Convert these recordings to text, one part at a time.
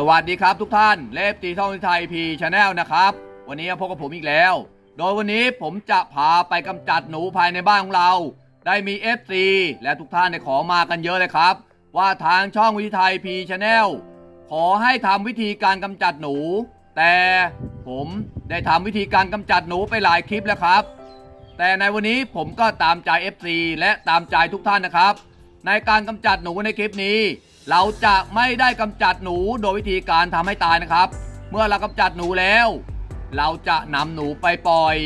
สวัสดีครับทุกท่านเลฟตีท่องไทยพีชาแนลนะครับ วันนี้พบกับผมอีกแล้ว โดยวันนี้ผมจะพาไปกำจัดหนูภายในบ้านของเรา ได้มี FC และทุกท่านได้ขอมากันเยอะเลยครับ ว่าทางช่องวิทยไทยพีชาแนลขอให้ทำวิธีการกำจัดหนู แต่ผมได้ทำวิธีการกำจัดหนูไปหลายคลิปแล้วครับ แต่ในวันนี้ผมก็ตามใจ FC และตามใจทุกท่านนะครับ ในการกำจัดหนูในคลิปนี้ เราจะไม่ได้กำจัดหนูโดยวิธีการทำให้ตายนะครับ เมื่อเรากำจัดหนูแล้ว เราจะนำหนูไปปล่อย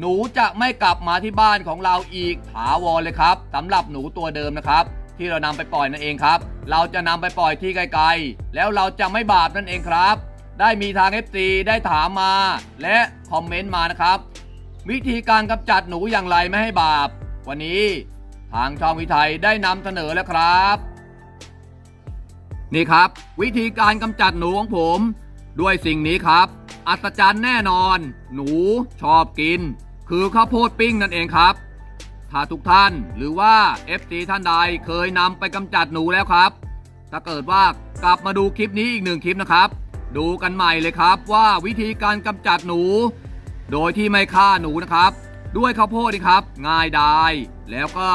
หนูจะไม่กลับมาที่บ้านของเราอีกถาวรเลยครับสำหรับหนูตัวเดิมนะครับ ที่เรานำไปปล่อยนั่นเองครับ เราจะนำไปปล่อยที่ไกลๆ แล้วเราจะไม่บาปนั่นเองครับ ได้มีทาง FC ได้ถามมา และคอมเมนต์มานะครับ วิธีการกำจัดหนูอย่างไรไม่ให้บาป วันนี้ทางช่องวิไทยได้นำเสนอแล้วครับ นี่ครับ วิธีการกำจัดหนูของผม ด้วยสิ่งนี้ครับ อัศจรรย์แน่นอน หนูชอบกิน คือข้าวโพดปิ้งนั่นเองครับ ถ้าทุกท่านหรือว่า FC ท่านใดเคยนำไปกำจัดหนูแล้วครับ ถ้าเกิดว่ากลับมาดูคลิปนี้อีกหนึ่งคลิปนะครับ ดูกันใหม่เลยครับว่าวิธีการกำจัดหนู โดยที่ไม่ฆ่าหนูนะครับ ด้วยข้าวโพดนี่ครับ ง่ายดายแล้วก็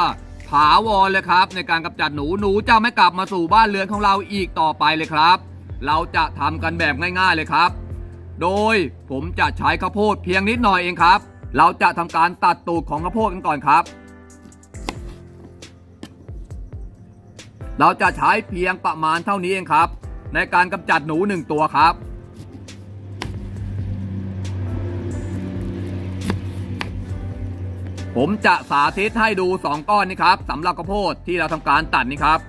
ถาวรเลยครับ ในการกำจัดหนูหนูจะไม่กลับมาสู่บ้านเรือนของเราอีกต่อไปเลยครับ เราจะทำกันแบบง่ายๆเลยครับ โดยผมจะใช้ข้าวโพดเพียงนิดหน่อยเองครับ เราจะทำการตัดตูดของข้าวโพดกันก่อนครับ เราจะใช้เพียงประมาณเท่านี้เองครับ ในการกำจัดหนูหนึ่งตัวครับ ผมจะสาธิตให้ดู 2 ก้อนนี้ครับสำหรับข้าวโพดที่เราทำการตัดนี่ครับ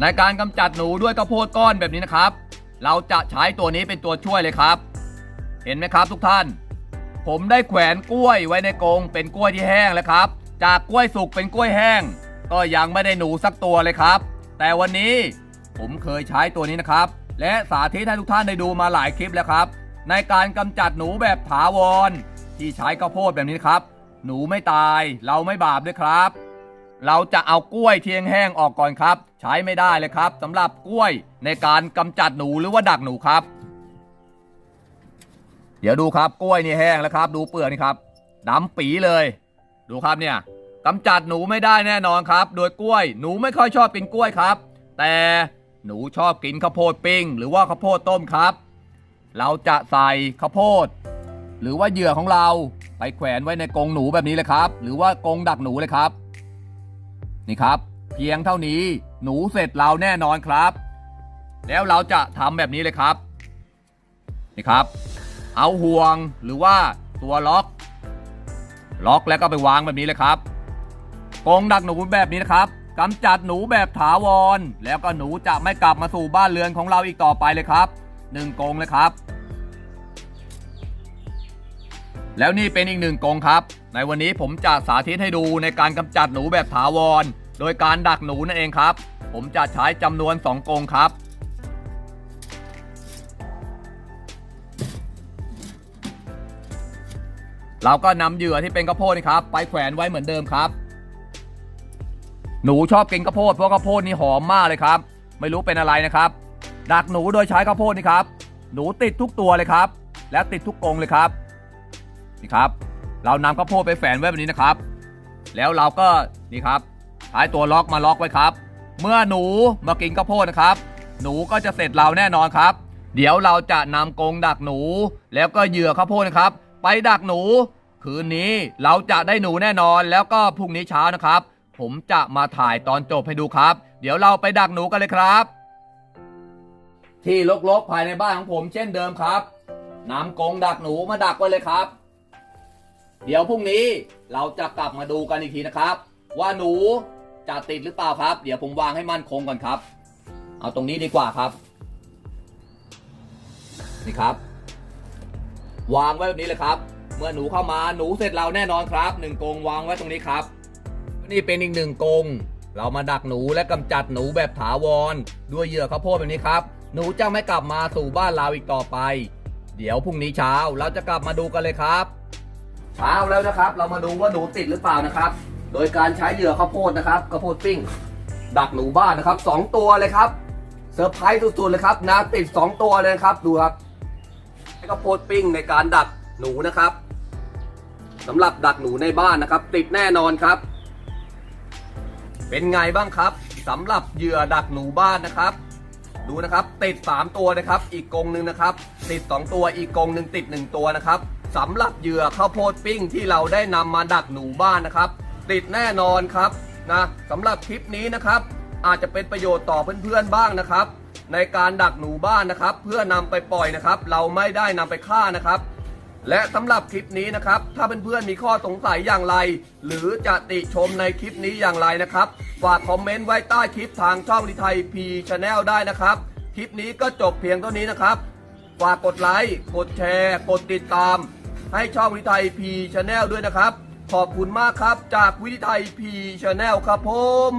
ในการกำจัดหนูด้วยข้าวโพดก้อนแบบนี้นะครับ เราจะใช้ตัวนี้เป็นตัวช่วยเลยครับ เห็นไหมครับทุกท่าน ผมได้แขวนกล้วยไว้ในกรงเป็นกล้วยที่แห้งแล้วครับ จากกล้วยสุกเป็นกล้วยแห้ง ก็ยังไม่ได้หนูสักตัวเลยครับ แต่วันนี้ผมเคยใช้ตัวนี้นะครับ และสาธิตให้ทุกท่านได้ดูมาหลายคลิปแล้วครับ ในการกำจัดหนูแบบถาวร ที่ใช้ข้าวโพดแบบนี้ครับ หนูไม่ตาย เราไม่บาปด้วยครับ เราจะเอากล้วยเทียงแห้งออกก่อนครับ ใช้ไม่ได้เลยครับสำหรับกล้วยในการกำจัดหนูหรือว่าดักหนูครับ เดี๋ยวดูครับกล้วยนี่แห้งแล้วครับ ดูเปลือกนี่ครับดำปีเลย ดูครับเนี่ยกำจัดหนูไม่ได้แน่นอนครับ โดยกล้วย หนูไม่ค่อยชอบกินกล้วยครับ แต่หนูชอบกินข้าวโพดปิ้ง หรือว่าข้าวโพดต้มครับ เราจะใส่ข้าวโพด หรือว่าเหยื่อของเราไปแขวนไว้ในกรงหนูแบบนี้เลยครับ หรือว่ากรงดักหนูเลยครับ นี่ครับ เพียงเท่านี้หนูเสร็จเราแน่นอนครับ แล้วเราจะทำแบบนี้เลยครับนี่ครับ เอาห่วงหรือว่าตัวล็อก ล็อกแล้วก็ไปวางแบบนี้เลยครับกรงดักหนูแบบนี้นะครับกำจัดหนูแบบถาวร แล้วก็หนูจะไม่กลับมาสู่บ้านเรือนของเราอีกต่อไปเลยครับหนึ่งกรงเลยครับ แล้วนี่เป็นอีกหนึ่งกงครับ ในวันนี้ผมจะสาธิตให้ดูในการกำจัดหนูแบบถาวร โดยการดักหนูนั่นเองครับ ผมจะใช้จำนวน 2 กงครับ เราก็นำเหยื่อที่เป็นข้าวโพดนี่ครับ ไปแขวนไว้เหมือนเดิมครับ หนูชอบกินข้าวโพดเพราะข้าวโพดนี่หอมมากเลยครับ ไม่รู้เป็นอะไรนะครับ ดักหนูโดยใช้ข้าวโพดนี่ครับ หนูติดทุกตัวเลยครับ และติดทุกกงเลยครับ นี่ครับ เรานำข้าวโพดไปแฝนไว้แบบนี้นะครับ แล้วเราก็นี่ครับใช้ตัวล็อกมาล็อกไว้ครับ เมื่อหนูมากินข้าวโพดนะครับ หนูก็จะเสร็จเราแน่นอนครับ เดี๋ยวเราจะนำกรงดักหนู แล้วก็เหยื่อข้าวโพดนะครับ ไปดักหนู คืนนี้เราจะได้หนูแน่นอนแล้วก็พรุ่งนี้เช้านะครับ ผมจะมาถ่ายตอนจบให้ดูครับ เดี๋ยวเราไปดักหนูกันเลยครับ ที่ลกๆภายในบ้านของผมเช่นเดิมครับนำกรงดักหนูมาดักไว้เลยครับ เดี๋ยวพรุ่งนี้เราจะกลับมาดูกันอีกทีนะครับ ว่าหนูจะติดหรือเปล่าครับ เดี๋ยวผมวางให้มั่นคงก่อนครับ เอาตรงนี้ดีกว่าครับ นี่ครับ วางไว้แบบนี้เลยครับ เมื่อหนูเข้ามาหนูเสร็จเราแน่นอนครับหนึ่งกงวางไว้ตรงนี้ครับ นี่เป็นอีกหนึ่งกงเรามาดักหนูและกำจัดหนูแบบถาวร ด้วยเหยื่อข้าวโพดแบบนี้ครับ หนูจะไม่กลับมาสู่บ้านเราอีกต่อไป เดี๋ยวพรุ่งนี้เช้าเราจะกลับมาดูกันเลยครับ เช้าแล้วนะครับ เรามาดูว่าหนูติดหรือเปล่านะครับ โดยการใช้เหยื่อข้าวโพดนะครับข้าวโพดปิ้ง ดักหนูบ้านนะครับสองตัวเลยครับเซอร์ไพรส์สุดๆเลยครับนะติด 2 ตัวเลยครับดูครับแล้วโพดปิ้งในการดักหนูนะครับสำหรับดักหนูในบ้านนะครับ ติดแน่นอนครับ เป็นไงบ้างครับสำหรับเหยื่อดักหนูบ้านนะครับ ดูนะครับ ติด 3 ตัวนะครับ อีกกรงหนึ่งนะครับ ติด 2 ตัวอีกกรงหนึ่งติด 1 ตัวนะครับ สำหรับเหยื่อข้าวโพดปิ้งที่เราได้นำมาดักหนูบ้านนะครับ ติดแน่นอนครับนะสำหรับคลิปนี้นะครับ อาจจะเป็นประโยชน์ต่อเพื่อนๆบ้างนะครับ ในการดักหนูบ้านนะครับ เพื่อนำไปปล่อยนะครับ เราไม่ได้นำไปฆ่านะครับ และสำหรับคลิปนี้นะครับ ถ้าเพื่อนๆมีข้อสงสัยอย่างไร หรือจะติชมในคลิปนี้อย่างไรนะครับฝากคอมเมนต์ไว้ใต้คลิปทางช่องลิไทยพีชาแนลได้นะครับ คลิปนี้ก็จบเพียงเท่านี้นะครับฝากกดไลค์ กดแชร์ กดติดตาม ให้ช่องวิทยไทยพีชาแนลด้วยนะครับ ขอบคุณมากครับจากวิทยไทยพีชาแนลครับผม